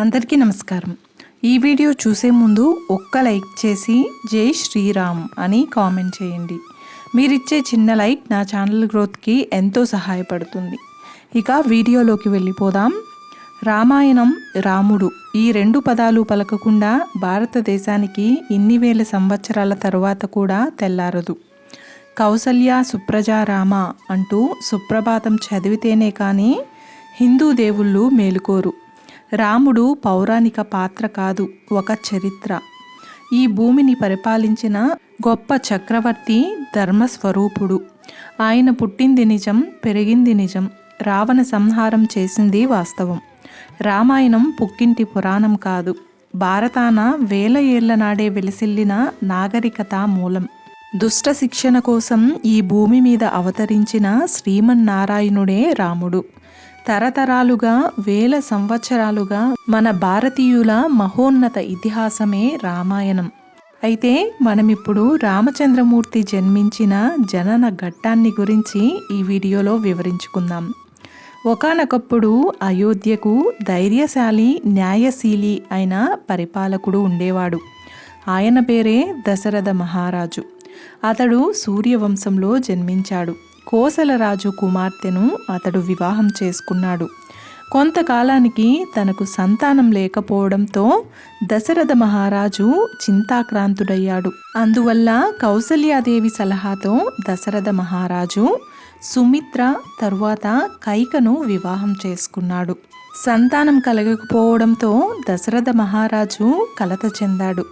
అందరికీ నమస్కారం. ఈ వీడియో చూసే ముందు ఒక్క లైక్ చేసి జై శ్రీరామ్ అని కామెంట్ చేయండి. మీరిచ్చే చిన్న లైక్ నా ఛానల్ గ్రోత్కి ఎంతో సహాయపడుతుంది. ఇక వీడియోలోకి వెళ్ళిపోదాం. రామాయణం రాముడు ఈ రెండు పదాలు పలకకుండా భారతదేశానికి ఇన్ని వేల సంవత్సరాల తరువాత కూడా తెల్లారదు. కౌసల్య సుప్రజారామ అంటూ సుప్రభాతం చదివితేనే కానీ హిందూ దేవుళ్ళు మేలుకోరు. రాముడు పౌరాణిక పాత్ర కాదు ఒక చరిత్ర. ఈ భూమిని పరిపాలించిన గొప్ప చక్రవర్తి ధర్మస్వరూపుడు. ఆయన పుట్టింది నిజం పెరిగింది నిజం రావణ సంహారం చేసింది వాస్తవం. రామాయణం పుక్కింటి పురాణం కాదు భారతాన వేల ఏళ్ళ నాడే వెలిసిల్లిన నాగరికత మూలం. దుష్ట శిక్షణ కోసం ఈ భూమి మీద అవతరించిన శ్రీమన్నారాయణుడే రాముడు. తరతరాలుగా వేల సంవత్సరాలుగా మన భారతీయుల మహోన్నత ఇతిహాసమే రామాయణం. అయితే మనమిప్పుడు రామచంద్రమూర్తి జన్మించిన జనన ఘట్టాన్ని గురించి ఈ వీడియోలో వివరించుకుందాం. ఒకనొకప్పుడు అయోధ్యకు ధైర్యశాలి న్యాయశీలి అయిన పరిపాలకుడు ఉండేవాడు. ఆయన పేరే దశరథ మహారాజు. అతడు సూర్యవంశంలో జన్మించాడు. కోసలరాజు కుమార్తెను అతడు వివాహం చేసుకున్నాడు. కొంతకాలానికి తనకు సంతానం లేకపోవడంతో దశరథ మహారాజు చింతాక్రాంతుడయ్యాడు. అందువల్ల కౌసల్యాదేవి సలహాతో దశరథ మహారాజు సుమిత్ర తరువాత కైకను వివాహం చేసుకున్నాడు. సంతానం కలగకపోవడంతో దశరథ మహారాజు కలత చెందాడు.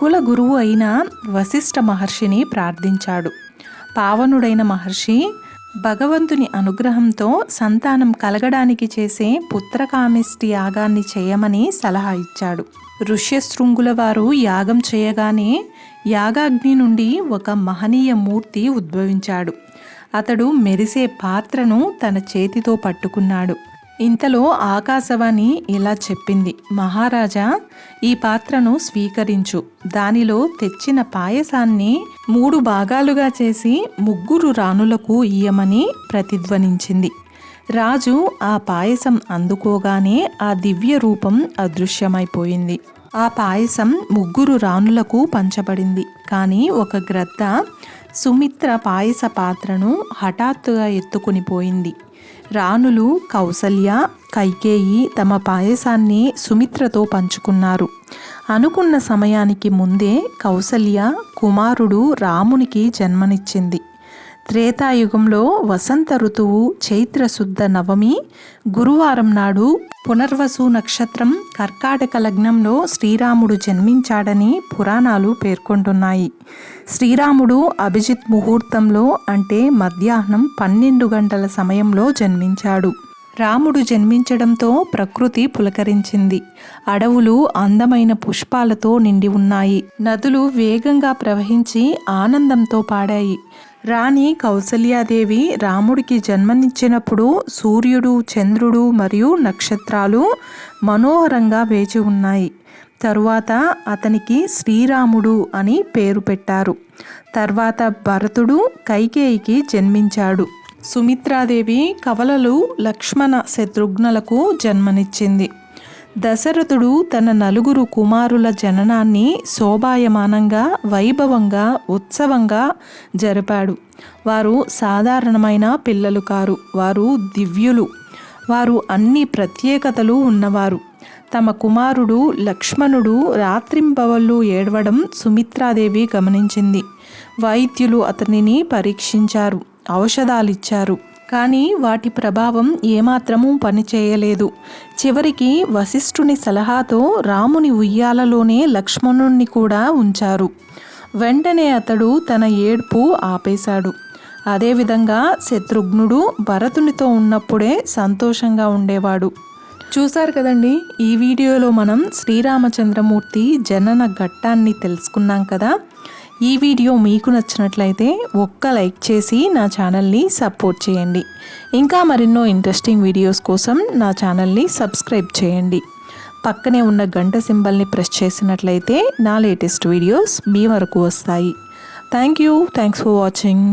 కుల గురువు అయిన వశిష్ఠ మహర్షిని ప్రార్థించాడు. పావనుడైన మహర్షి భగవంతుని అనుగ్రహంతో సంతానం కలగడానికి చేసే పుత్రకామిష్టి యాగాన్ని చేయమని సలహా ఇచ్చాడు. ఋష్యశృంగుల వారు యాగం చేయగానే యాగాగ్ని నుండి ఒక మహనీయ మూర్తి ఉద్భవించాడు. అతడు మెరిసే పాత్రను తన చేతితో పట్టుకున్నాడు. ఇంతలో ఆకాశవాణి ఇలా చెప్పింది మహారాజా ఈ పాత్రను స్వీకరించు. దానిలో తెచ్చిన పాయసాన్ని మూడు భాగాలుగా చేసి ముగ్గురు రాణులకు ఇయ్యమని ప్రతిధ్వనించింది. రాజు ఆ పాయసం అందుకోగానే ఆ దివ్య రూపం అదృశ్యమైపోయింది. ఆ పాయసం ముగ్గురు రాణులకు పంచబడింది. కానీ ఒక గ్రద్ద సుమిత్ర పాయస పాత్రను హఠాత్తుగా ఎత్తుకుని పోయింది. రాణులు కౌసల్య కైకేయి తమ పాయసాన్ని సుమిత్రతో పంచుకున్నారు. అనుకున్న సమయానికి ముందే కౌసల్య కుమారుడు రామునికి జన్మనిచ్చింది. త్రేతాయుగంలో వసంత ఋతువు చైత్రశుద్ధ నవమి గురువారం నాడు పునర్వసు నక్షత్రం కర్కాటక లగ్నంలో శ్రీరాముడు జన్మించాడని పురాణాలు పేర్కొంటున్నాయి. శ్రీరాముడు అభిజిత్ ముహూర్తంలో అంటే మధ్యాహ్నం పన్నెండు గంటల సమయంలో జన్మించాడు. రాముడు జన్మించడంతో ప్రకృతి పులకరించింది. అడవులు అందమైన పుష్పాలతో నిండి ఉన్నాయి. నదులు వేగంగా ప్రవహించి ఆనందంతో పాడాయి. రాణి కౌసల్యాదేవి రాముడికి జన్మనిచ్చినప్పుడు సూర్యుడు చంద్రుడు మరియు నక్షత్రాలు మనోహరంగా వేచి ఉన్నాయి. తరువాత అతనికి శ్రీరాముడు అని పేరు పెట్టారు. తర్వాత భరతుడు కైకేయికి జన్మించాడు. సుమిత్రాదేవి కవలలు లక్ష్మణ శత్రుఘ్నలకు జన్మనిచ్చింది. దశరథుడు తన నలుగురు కుమారుల జననాన్ని శోభాయమానంగా వైభవంగా ఉత్సవంగా జరిపాడు. వారు సాధారణమైన పిల్లలు కారు. వారు దివ్యులు. వారు అన్ని ప్రత్యేకతలు ఉన్నవారు. తమ కుమారుడు లక్ష్మణుడు రాత్రింబవళ్ళు ఏడవడం సుమిత్రాదేవి గమనించింది. వైద్యులు అతనిని పరీక్షించారు. ఔషధాలిచ్చారు. కానీ వాటి ప్రభావం ఏమాత్రమూ పనిచేయలేదు. చివరికి వశిష్ఠుని సలహాతో రాముని ఉయ్యాలలోనే లక్ష్మణుణ్ణి కూడా ఉంచారు. వెంటనే అతడు తన ఏడ్పు ఆపేశాడు. అదేవిధంగా శత్రుఘ్నుడు భరతునితో ఉన్నప్పుడే సంతోషంగా ఉండేవాడు. చూశారు కదండి ఈ వీడియోలో మనం శ్రీరామచంద్రమూర్తి జనన ఘట్టాన్ని తెలుసుకున్నాం కదా? ఈ వీడియో మీకు నచ్చినట్లయితే ఒక్క లైక్ చేసి నా ఛానల్ని సపోర్ట్ చేయండి. ఇంకా మరెన్నో ఇంట్రెస్టింగ్ వీడియోస్ కోసం నా ఛానల్ని సబ్స్క్రైబ్ చేయండి. పక్కనే ఉన్న గంట సింబల్ని ప్రెస్ చేసినట్లయితే నా లేటెస్ట్ వీడియోస్ మీ వరకు వస్తాయి. Thank you. Thanks for watching.